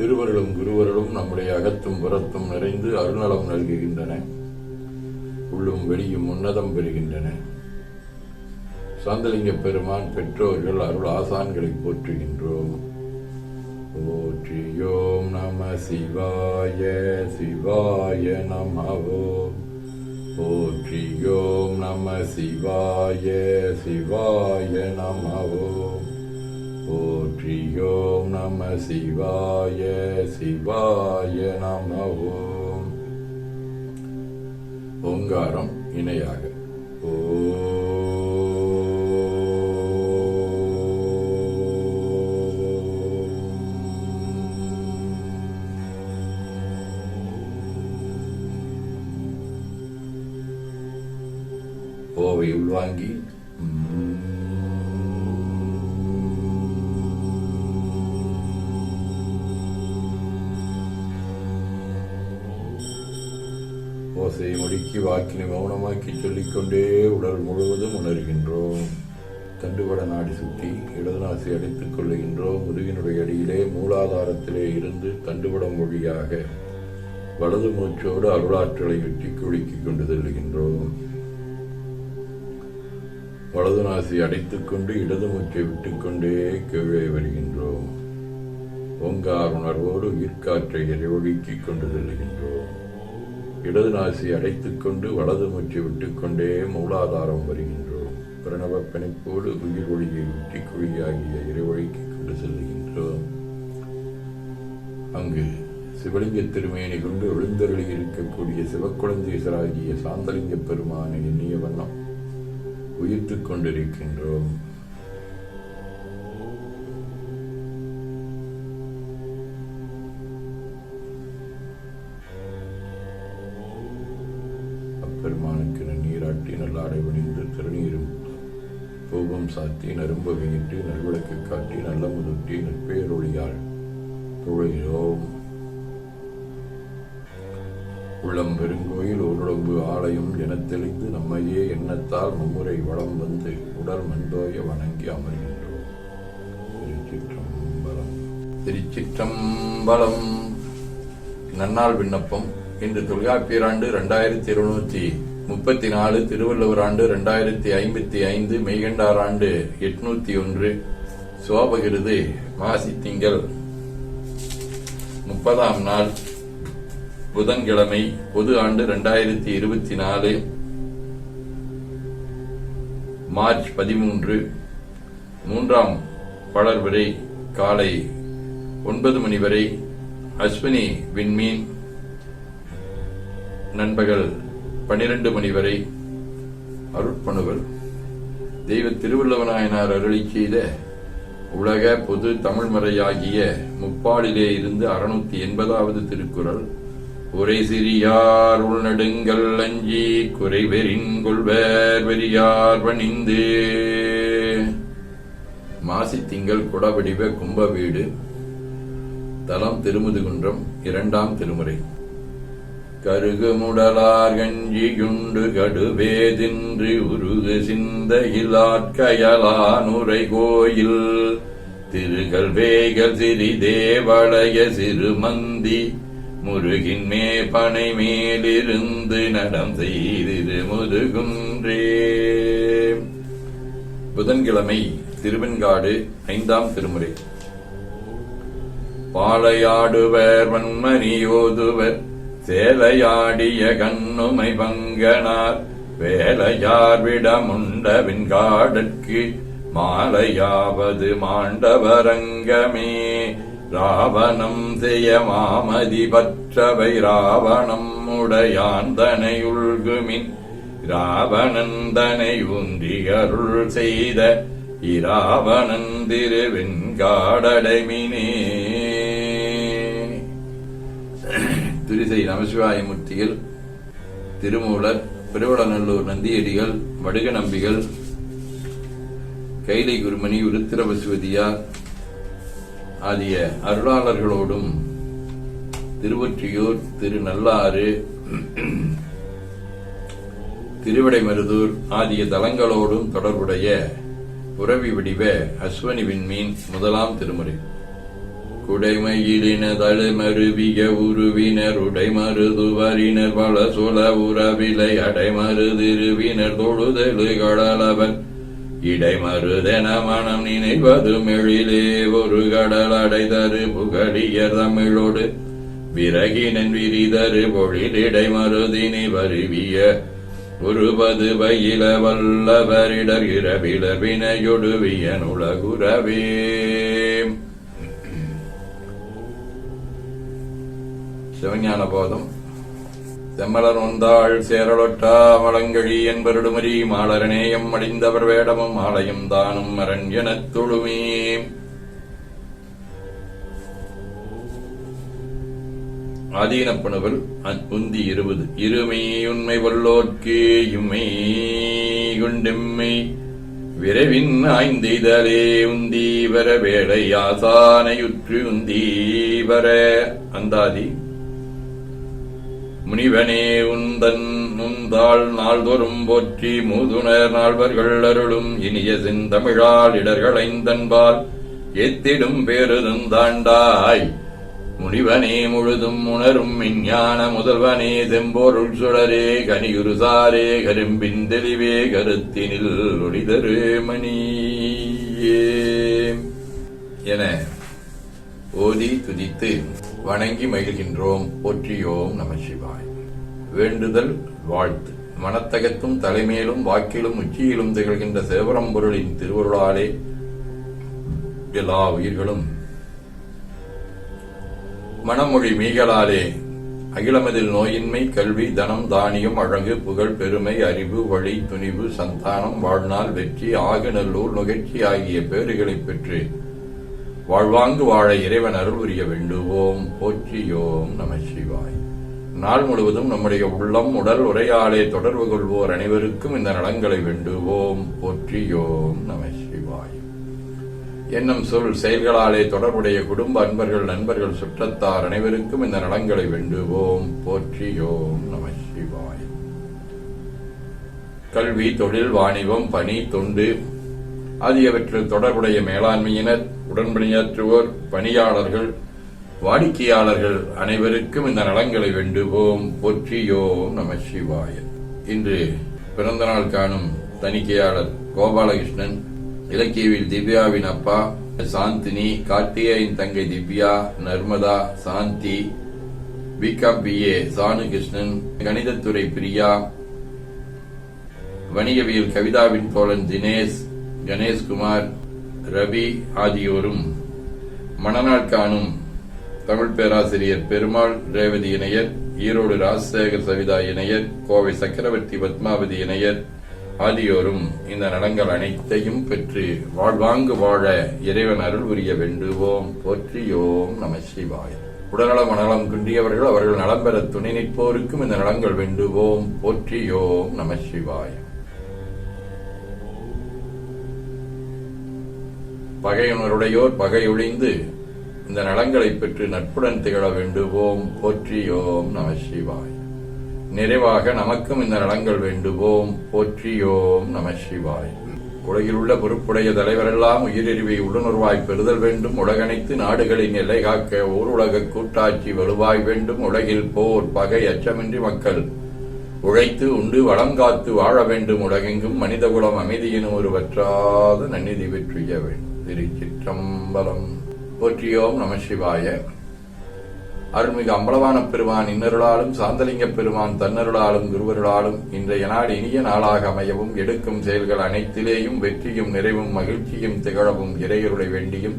திருவருளும் குருவருளும் நம்முடைய அகத்தும் புறத்தும் நிறைந்து அருணலம் நல்குகின்றன. உள்ளும் வெளியும் உன்னதம் பெறுகின்றன. சாந்தலிங்க பெருமான் பெற்றோர்கள் அருள் ஆசான்களை போற்றுகின்றோம். போற்றியோம் நம சிவாய சிவாய நமவோம் போற்றியோம் நம சிவாய சிவாய நமவோம் போற்றியோம் நம சிவாய சிவாய நமவோம் ஓங்காரம் இணையாக ஓவை உள்வாங்கி ஓசையை முடுக்கி வாக்கினை மௌனமாக்கி சொல்லிக்கொண்டே உடல் முழுவதும் உணர்கின்றோம். தண்டுவட நாடி சுற்றி இடது நாசி அடித்துக் கொள்ளுகின்றோம். முதுகினுடைய அடியிலே மூலாதாரத்திலே இருந்து தண்டுவடம் மொழியாக வலது மூச்சோடு அருளாற்றலை வெட்டி குலுக்கிக் கொண்டு செல்லுகின்றோம். வலது நாசி அடைத்துக் கொண்டு இடது மூச்சை விட்டுக்கொண்டே கீழே வருகின்றோம். ஓங்கார் உணர்வோடு உயிர்காற்றை எரிவொழுக்கிக் கொண்டு செல்கின்றோம் இடது நாசி அடைத்துக் கொண்டு வலது மூச்சை விட்டுக்கொண்டே மூலாதாரம் வருகின்றோம். பிரணவ பிணைப்போடு உயிர் ஒளியை விட்டி குழியாகிய இறைவழிக்கு கொண்டு செல்கின்றோம் அங்கு சிவலிங்க திருமேனி கொண்டு எழுந்தருளி இருக்கக்கூடிய சிவக்குழந்தேசராகிய சாந்தலிங்க பெருமானை எண்ணிய வண்ணம் உயிர்த்துக் கொண்டிருக்கின்றோம். பெருமானுக்கு நீராட்டி நல்லாடை பணிந்து திருநீரும் பூபம் சாத்தி நரும்ப வீட்டு நல்விளக்கு காட்டி நல்ல முதுட்டி நற்பேரொழியாள் துழையோம் உள்ளம் பெருங்கோயில் ஓருடம்பு ஆலயம் என தெளிந்து நம்மையே எண்ணத்தால் மும்முறை வளம் வந்து உடல் மண்டோய வணங்கி அமர்கின்றோம். திருச்சிற்றம்பலம். திருச்சிற்றம்பலம். நன்னாள் விண்ணப்பம். இன்று தொல்காப்பியர் ஆண்டு இரண்டாயிரத்தி இருநூற்றி முப்பத்தி நாலு திருவள்ளுவர் ஆண்டு இரண்டாயிரத்தி ஐம்பத்தி ஐந்து மெய்கண்டார் ஆண்டு எட்நூத்தி ஒன்று சோபகிருது மாசி திங்கள். முப்பதாம் நாள் புதன்கிழமை பொது ஆண்டு இரண்டாயிரத்தி இருபத்தி நாலு மார்ச் பதிமூன்று மூன்றாம் வளர்வரை காலை ஒன்பது மணி வரை அஸ்வினி விண்மீன் நண்பகல் பனிரெண்டு மணி வரை அருட்பணுவல். தெய்வ திருவள்ளுவநாயனார் அருளி செய்த உலக பொது தமிழ்மறையாகிய முப்பாடிலே இருந்து அறுநூத்தி எண்பதாவது திருக்குறள். உரை சிறியார் உள்நடுங்கள் அஞ்சி குறைவெறின் கொள்வர் வெறியார் பணிந்து மாசி திங்கள் குடவடிவ கும்ப வீடு தலம் திருமுதுகுன்றம் இரண்டாம் திருமுறை. கருகுமுடலார் கஞ்சியுண்டு கடுவேதின்றி உருகு சிந்தையிலாற்கயலானுரை கோயில் திருகல்வேகல் சிறி தேவளைய சிறுமந்தி முருகின் மே பனை மேலிருந்து நடம் செய்திரு முருகுன்றே. புதன்கிழமை திருவெண்காடு ஐந்தாம் திருமுறை. பாளையாடுவர் வன்மணியோதுவர் சேலையாடிய கண்ணுமை பங்கனார் வேலையார் விடமுண்டவின் காடற்கு மாலையாவது மாண்டவரங்கமே. ராவணம் செய்ய மாமதி பற்றவை ராவணம் உடையாந்தனையுள்குமின் தனையுள்குமின் ராவணன் செய்த இராவணன் திருவெண்காடடைமினே திருவிசை நமசிவாயமூர்த்திகள் திருமூலர் பெருவளநல்லூர் நந்தியடிகள் வடுக நம்பிகள் கைலை குருமணி உருத்திரபசுவதியார் ஆகிய அருளாளர்களோடும் திருவொற்றியூர் திருநல்லாறு திருவிடைமருதூர் ஆகிய தலங்களோடும் தொடர்புடைய உறவி வடிவ அஸ்வனி விண்மீன் முதலாம் திருமுறை. உடைமையிலின தழுமருவிய உருவினர் உடைமருதுவரினர் பல சொல உறவிலை அடைமருதிருவினர் தொழுதெழு கடலவர் இடைமருதென மனம் நினைவது மெழிலே ஒரு கடல் அடைதரு புகழியர் தமிழோடு. விறகினன் விரிதரு பொழில் இடைமருதினி வருவிய ஒருபது பயில வல்லவரிடர் இரவிலர் வினையொடுவியன் உலகுரவே சிவஞான போதம் செம்மலர் ஒந்தாள் சேரலொட்டா மலங்கழி என்பருடுமரி மாலரநேயம் அடிந்தவர் வேடமும் ஆலயம் தானும் மரண் எனத் தொழுமே ஆதீனப்பணுவல் உந்தி இருபது. இருமை உண்மை வல்லோர்க்கு இம்மை குண்டெம்மை விரைவின் ஆய்ந்தெய்தலே உந்தி வர வேலை ஆசானையுற்று உந்தி வர அந்தாதி முனிவனே உந்தன் முந்தாள் நாள்தோறும் போற்றி மூதுணர் நால்வர்கள் அருளும் இனிய செந்தமிழால் இடர்களைந்தன்பால் ஏத்திடும் பேருந்தாண்டாய் முனிவனே முழுதும் உணரும் விஞ்ஞான முதல்வனே செம்போருள் சுடரே கனியுருசாரே கரும்பின் தெளிவே கருத்தினில் ஒளிதரு மணியே. என ஓதி துதித்து வணங்கி மகிழ்கின்றோம். போற்றியோம் நம சிவாய். வேண்டுதல் வாழ்த்து. மனத்தகத்தும் தலைமையிலும் வாக்கிலும் உச்சியிலும் திகழ்கின்ற சேவரம்பொருளின் திருவருளாலே எல்லா உயிர்களும் மனமொழி மீகளாலே அகிலமதில் நோயின்மை கல்வி தனம் தானியம் அழகு புகழ் பெருமை அறிவு வழி துணிவு சந்தானம் வாழ்நாள் வெற்றி ஆகுநல்லூர் நுகழ்ச்சி ஆகிய பேறுகளை பெற்று வாழ்வாங்கு வாழ இறைவன் அருள் புரிய வேண்டுவோம். போற்றியோம் நம சிவாய். நாள் முழுவதும் நம்முடைய உள்ளம் உடல் உரையாலே தொடர்பு கொள்வோர் அனைவருக்கும் இந்த நலங்களை வேண்டுவோம். போற்றியோம் நம சிவாய். என்னும் சொல் செயல்களாலே தொடர்புடைய குடும்ப அன்பர்கள் நண்பர்கள் சுற்றத்தார் அனைவருக்கும் இந்த நலங்களை வேண்டுவோம். போற்றியோம் நம சிவாய். கல்வி தொழில் வாணிபம் பணி தொண்டு ஆகியவற்றில் தொடர்புடைய மேலாண்மையினர் உடன்பணியாற்றுவோர் பணியாளர்கள் வாடிக்கையாளர்கள் அனைவருக்கும் இந்த நலன்களை வேண்டுவோம். போற்றியோம் நம சிவாய. இன்று பிறந்தநாள் காணும் தணிக்கையாளர் கோபாலகிருஷ்ணன் இலக்கியவில் திவ்யாவின் அப்பா சாந்தினி கார்த்திகேயன் தங்கை Divya Narmada Shanthi B Com BA Sanu Krishnan கணிதத்துறை Priya வணிகவியல் கவிதாவின் தோழன் தினேஷ் கணேஷ்குமார் ரவி ஆகியோரும் மணநாள் காணும் தமிழ் பேராசிரியர் பெருமாள் ரேவதி இணையர் ஈரோடு ராஜசேகர் சவிதா இணையர் கோவை சக்கரவர்த்தி பத்மாவதி இணையர் ஆகியோரும் இந்த நலங்கள் அனைத்தையும் பெற்று வாழ்வாங்கு வாழ இறைவன் அருள் புரிய வேண்டுவோம். போற்றியோம் நம சிவாய். உடல்நல மனநலம் குன்றியவர்கள் அவர்கள் நலம் பெற துணை நிற்போருக்கும் இந்த நலங்கள் வேண்டுவோம். போற்றியோம் நம சிவாய். பகையுணருடையோர் பகையொழிந்து இந்த நலங்களை பெற்று நட்புடன் திகழ வேண்டுவோம். போற்றியோம் நம சிவாய். நிறைவாக நமக்கும் இந்த நலங்கள் வேண்டுவோம். போற்றியோம் நம சிவாய். உலகில் உள்ள பொறுப்புடைய தலைவரெல்லாம் உயிரிழிவை உடனுறவாய் பெறுதல் வேண்டும். உலகனைத்து நாடுகளின் எல்லை காக்க ஓருலக கூட்டாட்சி வலுவாய் வேண்டும். உலகில் போர் பகை அச்சமின்றி மக்கள் உழைத்து உண்டு வளம் காத்து வாழ வேண்டும். உலகெங்கும் மனிதகுலம் அமைதியின் ஒரு வற்றாத நன்னிதி வெற்றிய வேண்டும். திருச்சிற்றம்பலம். போற்றியோம் நம சிவாய. அருள்மிகு அம்பலவான பெருமான் இன்னருளாலும் சாந்தலிங்க பெருமான் தன்னருளாலும் குருவருளாலும் இன்றைய நாள் இனிய நாளாக அமையவும் எடுக்கும் செயல்கள் அனைத்திலேயும் வெற்றியும் நிறைவும் மகிழ்ச்சியும் திகழவும் இறையருளை வேண்டியும்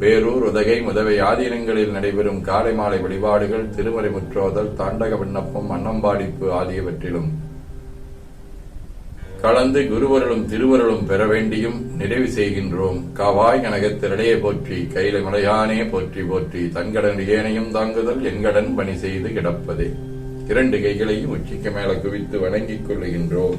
பேரூர் உதகை முதவை ஆதீனங்களில் நடைபெறும் காலை மாலை வழிபாடுகள் திருமறை முற்றோதல் தாண்டக விண்ணப்பம் அன்னம்பாடிப்பு ஆகியவற்றிலும். கலந்து குருவருளும் திருவருளும் பெற வேண்டியும் நிறைவு செய்கின்றோம். காவாய் கனகத்திரடையே போற்றி கையில மலையானே போற்றி போற்றி தங்கடன் ஏனையும் தாங்குதல் எங்கடன் பணி செய்து கிடப்பதே. இரண்டு கைகளையும் உச்சிக்கு மேல குவித்து வணங்கிக் கொள்ளுகின்றோம்.